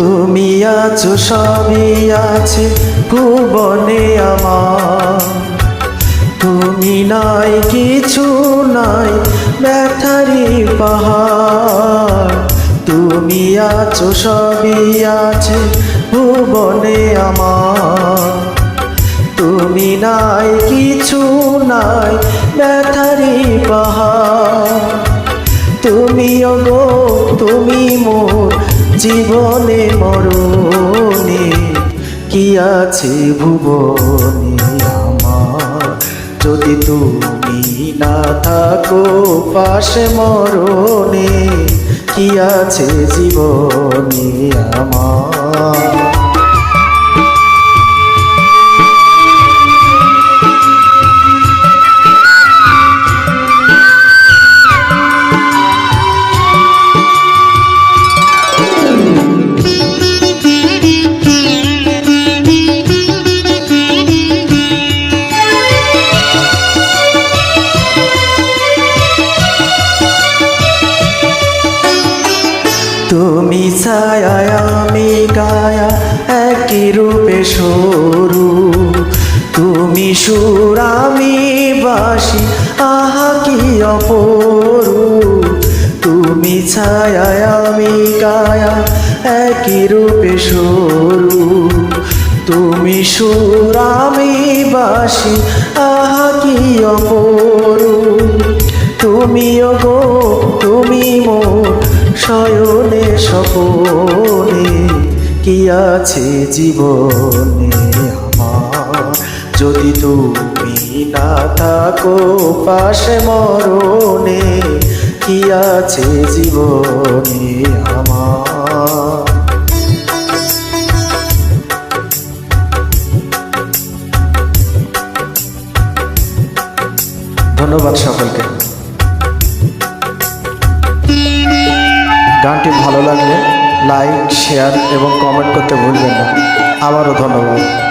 তুমি আছো, সবই আছে ভুবনে আমার। তুমি নাই, কিছু নাই ব্যথারি পাহাড়। তুমি আছো, সবই আছে ভুবনে আমার। তুমি নাই, কিছু নাই ব্যথারি পাহাড়। তুমি গো তুমি মোর জীবনে মরণে, কি আছে ভুবনে আমার? যদি তুমি না থাকো পাশে মরণে, কি আছে জীবনে আমার? ছায়া আমি গায়া একই রূপে সরু। তুমি সুর, আমি বাসি আহা কি অপরু তুমি ছায়া আমি গায়া একই রূপে সরু। তুমি সুর, আমি বাসি আহা কি অপরু তুমিও গো তুমি মোর শয়নে সপনে কি আছে জীবনে আমার? যদি তুমি না থাকো পাশে মরণে, কি আছে জীবনে আমার? ধন্যবাদ সকলকে। গানটি ভালো লাগলে লাইক শেয়ার এবং কমেন্ট করতে ভুলবেন না। আবারও ধন্যবাদ।